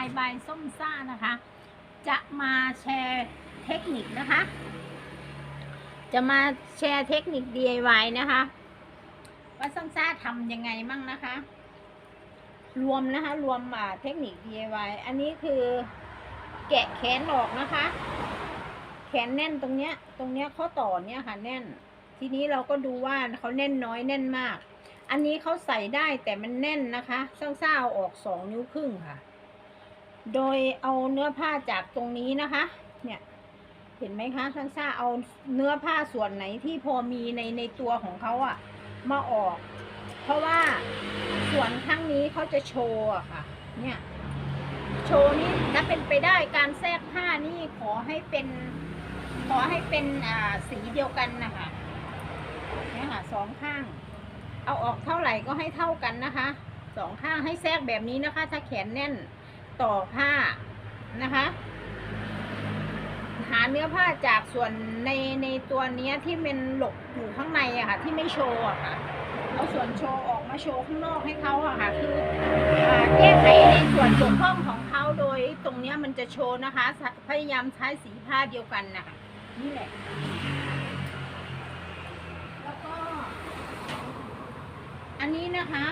DIY by ส้มซ่านะคะ จะมาแชร์เทคนิคนะคะ จะมาแชร์เทคนิค DIY นะคะ ว่าส้มซ่าทำยังไงมั่งนะคะ รวมนะคะ รวมอ่าเทคนิค DIY อันนี้คือแกะแขนออกนะคะ แขนแน่นตรงเนี้ย ตรงเนี้ยข้อต่อเนี้ยค่ะแน่น ทีนี้เราก็ดูว่าเขาแน่นน้อยแน่นมากอันนี้เขาใส่ได้แต่มันแน่นนะคะเศร้าๆออกสองนิ้วครึ่งค่ะ โดยเอาเนื้อผ้าจากตรงนี้นะคะ เนี่ยเห็นไหมคะทั้งซ่าเอาเนื้อผ้าส่วนไหนที่พอมีในในตัวของเขาอะมาออก เพราะว่าส่วนข้างนี้เขาจะโชว์อะค่ะ เนี่ย โชว์นี่ถ้าเป็นไปได้การแทรกผ้านี่ขอให้เป็น ขอให้เป็นอ่าสีเดียวกันนะคะเนี่ยค่ะสองข้าง เอาออกเท่าไหร่ก็ให้เท่ากันนะคะสองข้างให้แทรกแบบนี้นะคะ ถ้าแขนแน่น ต่อผ้านะคะ หาเนื้อผ้าจากส่วนในในตัวเนี้ยที่เป็นหลบอยู่ข้างในอะค่ะ ที่ไม่โชว์อะค่ะเอาส่วนโชว์ออกมาโชว์ข้างนอกให้เขาอะค่ะคือแก้ไขในส่วนบกพร่องของเขาโดยตรงเนี้ยมันจะโชว์นะคะ พยายามใช้สีผ้าเดียวกันนะคะนี่แหละแล้วก็ อันนี้นะคะ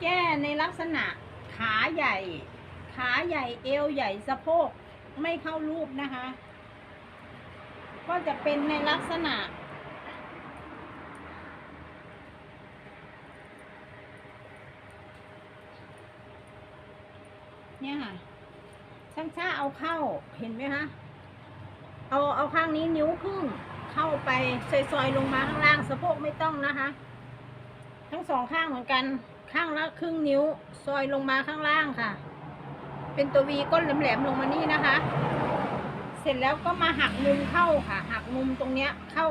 แก้ในลักษณะขาใหญ่ ขาใหญ่เอวใหญ่สะโพกไม่เข้ารูปนะคะ ก็จะเป็นในลักษณะ เนี่ยค่ะช่างช้าเอาเข้าเห็นไหมคะเอาเอาข้างนี้นิ้วครึ่งเข้าไปซอยๆลงมาข้างล่างสะโพกไม่ต้องนะคะ ทั้งสองข้างเหมือนกันข้างละครึ่งนิ้ว ซอยลงมาข้างล่างค่ะ เป็นตัววีก้นแหลมๆลงมานี่นะคะ เสร็จแล้วก็มาหักมุมเข้าค่ะ หักมุมตรงเนี้ยเข้า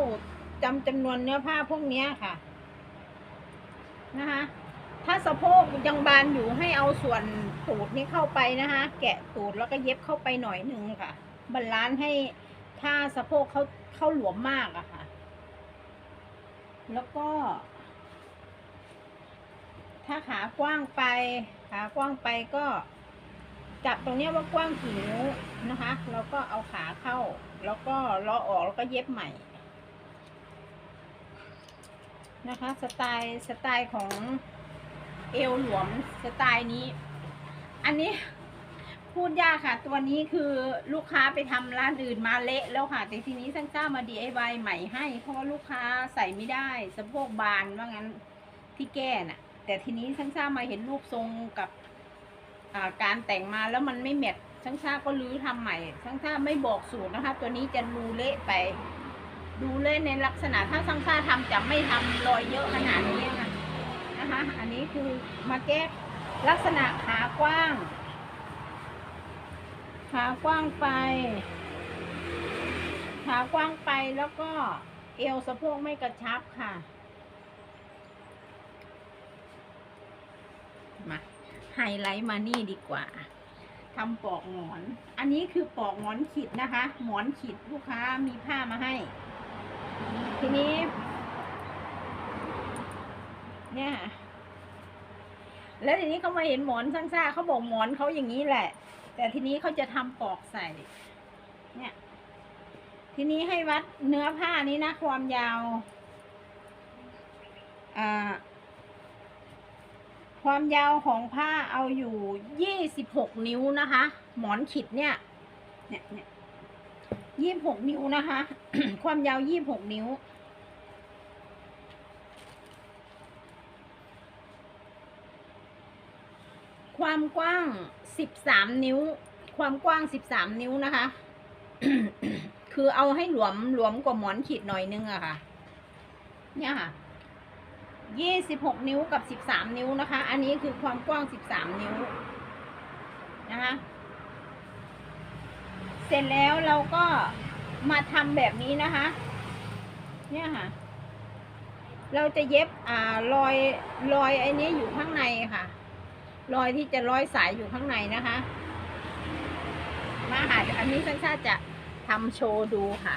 จำจำนวนเนื้อผ้าพวกเนี้ยค่ะนะคะถ้าสะโพกยังบานอยู่ให้เอาส่วนตูดนี้เข้าไปนะคะ แกะตูดแล้วก็เย็บเข้าไปหน่อยหนึ่งค่ะบาลานซ์ให้ถ้าสะโพกเขาเข้าหลวมมากอะค่ะ แล้วก็ ถ้าขากว้างไป ขากว้างไปก็ จับตรงเนี้ยว่ากว้างกี่นิ้วนะคะ แล้วก็เอาขาเข้า แล้วก็ล้อออกแล้วก็เย็บใหม่ นะคะ สไตล์สไตล์ของเอวหลวมสไตล์นี้ อันนี้พูดยากค่ะ ตัวนี้คือลูกค้าไปทำร้านอื่นมาเละแล้วค่ะ แต่ทีนี้ช่างจ้ามา DIY ใหม่ให้ เพราะว่าลูกค้าใส่ไม่ได้สะโพกบานว่างั้นที่แก้น่ะ แต่ทีนี้ช่างจ้ามาเห็นรูปทรงกับ อ่าการแต่งมาแล้วมันไม่แมทช่างชาก็รื้อทำใหม่ช่างชาไม่บอกสูตรนะคะ ตัวนี้จะดูเละไป ดูเละในลักษณะถ้าช่างชาทำจะไม่ทำรอยเยอะขนาดนี้นะนะคะ อันนี้คือมาแก้ลักษณะขากว้างขากว้างไปขากว้างไปแล้วก็เอวสะโพกไม่กระชับค่ะ มา ไฮไลท์มานี่ดีกว่าทำปอกหมอน อันนี้คือปอกหมอนขีดนะคะ หมอนขีดลูกค้ามีผ้ามาให้ ทีนี้ เนี่ยค่ะแล้วทีนี้เขามาเห็นหมอนซ่าๆเขาบอกหมอนเขาอย่างนี้แหละ แต่ทีนี้เขาจะทำปอกใส่ เนี่ย ทีนี้ให้วัดเนื้อผ้านี้นะ ความยาวอ่า ความยาวของผ้าเอาอยู่ยี่สิบหกนิ้วนะคะ หมอนขิดเนี่ยเนี่ยเนี่ยยี่หกนิ้วนะคะ ความยาวยี่หกนิ้ว ความกว้างสิบสามนิ้ว ความกว้างสิบสามนิ้วนะคะ คือเอาให้หลวมหลวมกว่าหมอนขีดหน่อยนึงอะค่ะ เนี่ยค่ะ ยี่สิบหกนิ้วกับสิบสามนิ้วนะคะ อันนี้คือความกว้างสิบสามนิ้วนะคะ เสร็จแล้วเราก็มาทำแบบนี้นะคะ เนี่ยค่ะ เราจะเย็บอ่ารอยรอยไอ้นี้อยู่ข้างในค่ะ รอยที่จะร้อยสายอยู่ข้างในนะคะ มาค่ะอันนี้สั้นๆจะทำโชว์ดูค่ะ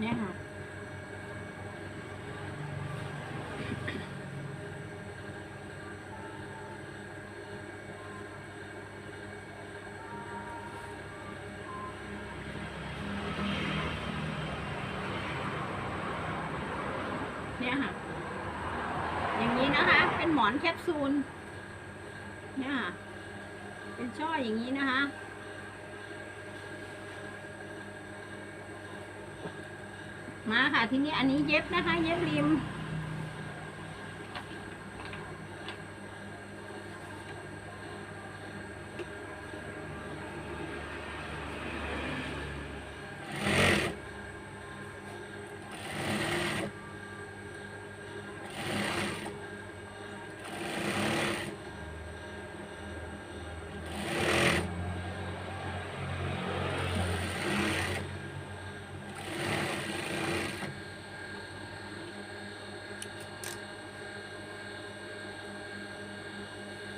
เนี่ยค่ะ เนี่ยค่ะ อย่างนี้นะคะ เป็นหมอนแคปซูล เนี่ยค่ะเป็นช่ออย่างนี้นะคะ มาค่ะทีนี้อันนี้เย็บนะคะ เย็บริม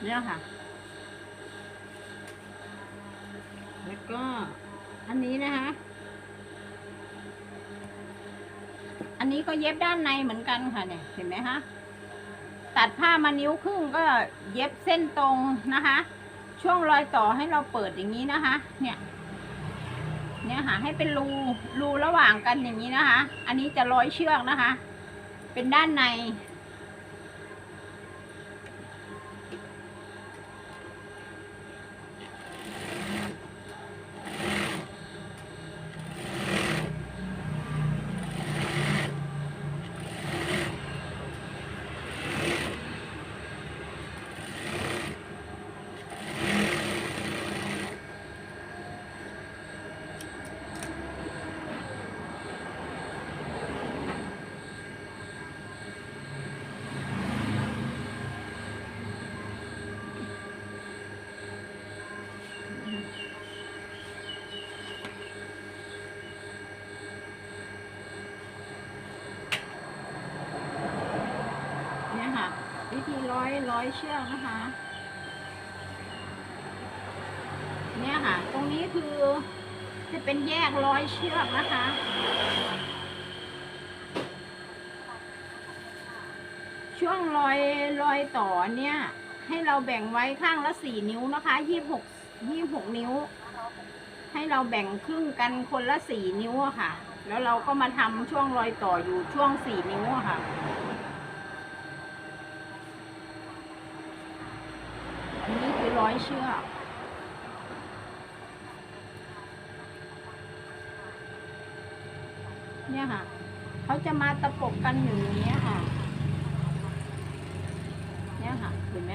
เนี่ยค่ะ แล้วก็อันนี้นะคะ อันนี้ก็เย็บด้านในเหมือนกันค่ะเนี่ย เห็นไหมคะ ตัดผ้ามานิ้วครึ่งก็เย็บเส้นตรงนะคะ ช่วงรอยต่อให้เราเปิดอย่างนี้นะคะ เนี่ย เนี่ยค่ะ ให้เป็นรูรูระหว่างกันอย่างนี้นะคะ อันนี้จะร้อยเชือกนะคะ เป็นด้านใน เนี่ยค่ะ วิ ธีร้อยร้อยเชือกนะคะ เนี่ยค่ะ ตรงนี้คือจะเป็นแยกร้อยเชือกนะคะช่วงรอยรอยต่อเนี่ย ให้เราแบ่งไว้ข้างละสี่นิ้วนะคะยี่หกยี่หกนิ้ว ให้เราแบ่งครึ่งกันคนละสี่นิ้วอะค่ะ แล้วเราก็มาทำช่วงรอยต่ออยู่ช่วงสี่นิ้วอะค่ะ อันนี้คื อร้อยเชือกเนี่ยค่ะ เขาจะมาตะปบกันอยู่อย่างนี้ค่ะ เนี่ยค่ะ เห็นไหม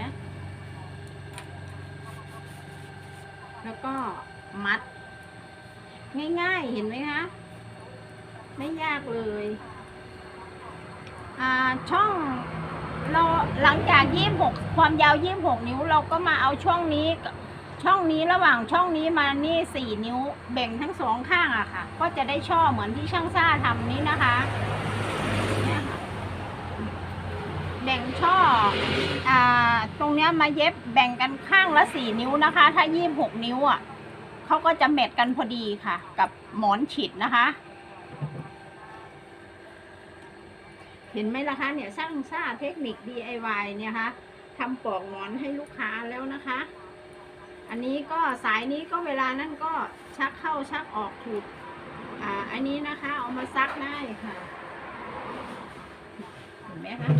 แล้วก็มัด ง่ายๆ เห็นไหมคะ ไม่ยากเลย อ่า ช่อง เราหลังจากยี่หกความยาวยี่หกนิ้วเราก็มาเอาช่องนี้ ช่องนี้ระหว่างช่องนี้มานี่สี่นิ้ว แบ่งทั้งสองข้างอะค่ะ ก็จะได้ช่อเหมือนที่ช่างซ่าทำนี้นะคะแบ่งช่ออ่าตรงเนี้ยมาเย็บแบ่งกันข้างละสี่นิ้วนะคะ ถ้ายี่หกนิ้วอะเขาก็จะเม็ดกันพอดีค่ะ กับหมอนฉิดนะคะ เห็นไหมล่ะคะเนี่ยสร้างซ่าเทคนิค DIY เนี่ยคะทำปลอกหมอนให้ลูกค้าแล้วนะคะ อันนี้ก็สายนี้ก็เวลานั่นก็ชักเข้าชักออกถูกอ่าอันนี้นะคะเอามาซักได้ค่ะเห็นไหมคะ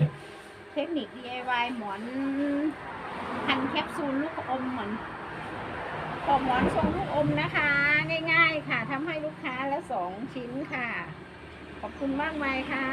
เทคนิค DIY หมอนพันแคปซูลลูกอมเหมือนปลอกหมอนทรงลูกอมนะคะ ง่าย ๆ ค่ะทำให้ลูกค้าละสองชิ้นค่ะ ขอบคุณมากมายค่ะ